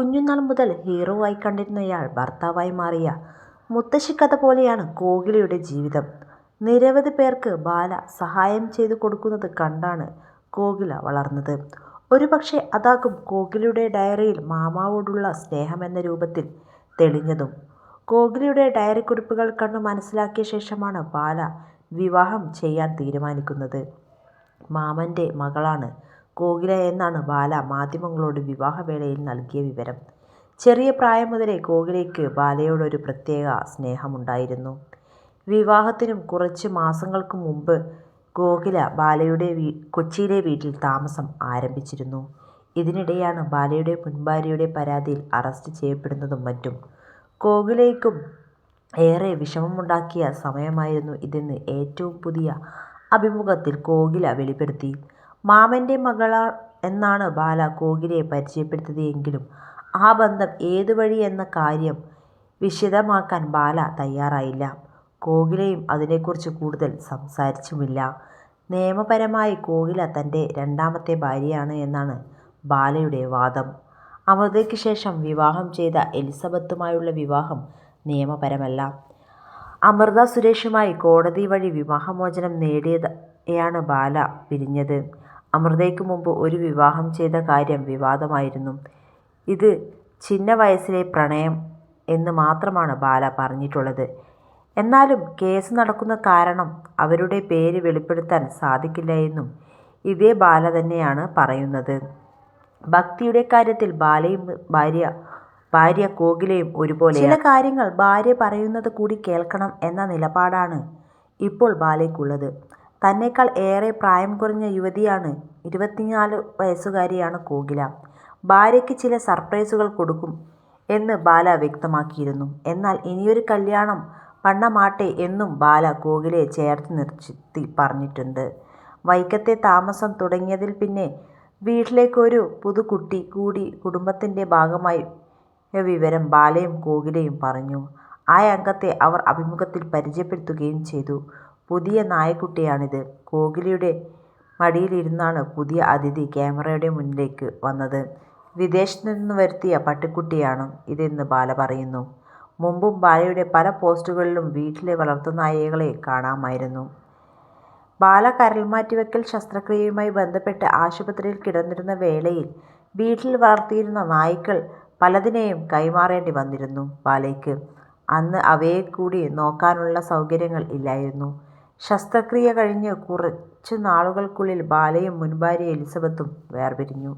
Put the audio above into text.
കുഞ്ഞുനാൾ മുതൽ ഹീറോ ഹീറോവായി കണ്ടിരുന്നയാൾ ഭർത്താവായി മാറിയ മുത്തശ്ശി കഥ പോലെയാണ് കോകിലയുടെ ജീവിതം. നിരവധി പേർക്ക് ബാല സഹായം ചെയ്തു കൊടുക്കുന്നത് കണ്ടാണ് കോകില വളർന്നത്. ഒരുപക്ഷേ അതാകും കോകിലയുടെ ഡയറിയിൽ മാമാവോടുള്ള സ്നേഹമെന്ന രൂപത്തിൽ തെളിഞ്ഞതും. കോകിലയുടെ ഡയറിക്കുറിപ്പുകൾ കണ്ടു മനസ്സിലാക്കിയ ശേഷമാണ് ബാല വിവാഹം ചെയ്യാൻ തീരുമാനിക്കുന്നത്. മാമന്റെ മകളാണ് കോകില എന്നാണ് ബാല മാധ്യമങ്ങളോട് വിവാഹവേളയിൽ നൽകിയ വിവരം. ചെറിയ പ്രായം മുതലേ കോകിലയ്ക്ക് ബാലയോടൊരു പ്രത്യേക സ്നേഹമുണ്ടായിരുന്നു. വിവാഹത്തിനും കുറച്ച് മാസങ്ങൾക്ക് മുമ്പ് കോകില ബാലയുടെ കൊച്ചിയിലെ വീട്ടിൽ താമസം ആരംഭിച്ചിരുന്നു. ഇതിനിടെയാണ് ബാലയുടെ മുൻഭാര്യയുടെ പരാതിയിൽ അറസ്റ്റ് ചെയ്യപ്പെടുന്നതും മറ്റും. കോകിലയ്ക്കും ഏറെ വിഷമമുണ്ടാക്കിയ സമയമായിരുന്നു ഇതെന്ന് ഏറ്റവും പുതിയ അഭിമുഖത്തിൽ കോകില വെളിപ്പെടുത്തി. മാമന്റെ മകളാണ് എന്നാണ് ബാല കോകിലയെ പരിചയപ്പെടുത്തിയത് എങ്കിലും ആ ബന്ധം ഏതുവഴി എന്ന കാര്യം വിശദമാക്കാൻ ബാല തയ്യാറായില്ല. കോകിലയും അതിനെക്കുറിച്ച് കൂടുതൽ സംസാരിച്ചുമില്ല. നിയമപരമായി കോകില തന്റെ രണ്ടാമത്തെ ഭാര്യയാണ് എന്നാണ് ബാലയുടെ വാദം. അമൃതയ്ക്ക് ശേഷം വിവാഹം ചെയ്ത എലിസബത്തുമായുള്ള വിവാഹം നിയമപരമല്ല. അമൃത സുരേഷുമായി കോടതി വഴി വിവാഹമോചനം നേടിയതാണ് ബാല പിരിഞ്ഞത്. അമൃതയ്ക്ക് മുമ്പ് ഒരു വിവാഹം ചെയ്ത കാര്യം വിവാദമായിരുന്നു. ഇത് ചിന്ന വയസ്സിലെ പ്രണയം എന്ന് മാത്രമാണ് ബാല പറഞ്ഞിട്ടുള്ളത്. എന്നാലും കേസ് നടക്കുന്ന കാരണം അവരുടെ പേര് വെളിപ്പെടുത്താൻ സാധിക്കില്ല എന്നും ഇതേ ബാല തന്നെയാണ് പറയുന്നത്. ഭക്തിയുടെ കാര്യത്തിൽ ബാലയും ഭാര്യ ഭാര്യ കോകിലയും ഒരുപോലെ ചില കാര്യങ്ങൾ ഭാര്യ പറയുന്നത് കൂടി കേൾക്കണം എന്ന നിലപാടാണ് ഇപ്പോൾ ബാലയ്ക്കുള്ളത്. തന്നെക്കാൾ ഏറെ പ്രായം കുറഞ്ഞ യുവതിയാണ് ഇരുപത്തിനാല് വയസ്സുകാരിയാണ് കോകില. ഭാര്യയ്ക്ക് ചില സർപ്രൈസുകൾ കൊടുക്കും എന്ന് ബാല വ്യക്തമാക്കിയിരുന്നു. എന്നാൽ ഇനിയൊരു കല്യാണം പണ്ണമാട്ടെ എന്നും ബാല കോകിലയെ ചേർത്ത് നിർത്തി പറഞ്ഞിട്ടുണ്ട്. വൈക്കത്തെ താമസം തുടങ്ങിയതിൽ പിന്നെ വീട്ടിലേക്കൊരു പുതുക്കുട്ടി കൂടി കുടുംബത്തിന്റെ ഭാഗമായി വിവരം ബാലയും കോകിലയും പറഞ്ഞു. ആ അംഗത്തെ അവർ അഭിമുഖത്തിൽ പരിചയപ്പെടുത്തുകയും ചെയ്തു. പുതിയ നായക്കുട്ടിയാണിത്. കോഹ്ലിയുടെ മടിയിലിരുന്നാണ് പുതിയ അതിഥി ക്യാമറയുടെ മുന്നിലേക്ക് വന്നത്. വിദേശത്ത് നിന്ന് വരുത്തിയ പട്ടിക്കുട്ടിയാണ് ഇതെന്ന് ബാല പറയുന്നു. മുമ്പും ബാലയുടെ പല പോസ്റ്റുകളിലും വീട്ടിലെ വളർത്തുനായകളെ കാണാമായിരുന്നു. ബാല കരൾമാറ്റിവയ്ക്കൽ ശസ്ത്രക്രിയയുമായി ബന്ധപ്പെട്ട് ആശുപത്രിയിൽ കിടന്നിരുന്ന വേളയിൽ വീട്ടിൽ വളർത്തിയിരുന്ന നായ്ക്കൾ പലതിനെയും കൈമാറേണ്ടി വന്നിരുന്നു ബാലയ്ക്ക്. അന്ന് അവയെ കൂടി നോക്കാനുള്ള സൗകര്യങ്ങൾ ഇല്ലായിരുന്നു. ശസ്ത്രക്രിയ കഴിഞ്ഞ് കുറച്ചു നാളുകൾക്കുള്ളിൽ ബാലയും മുൻഭാര്യ എലിസബത്തും വേർപിരിഞ്ഞു.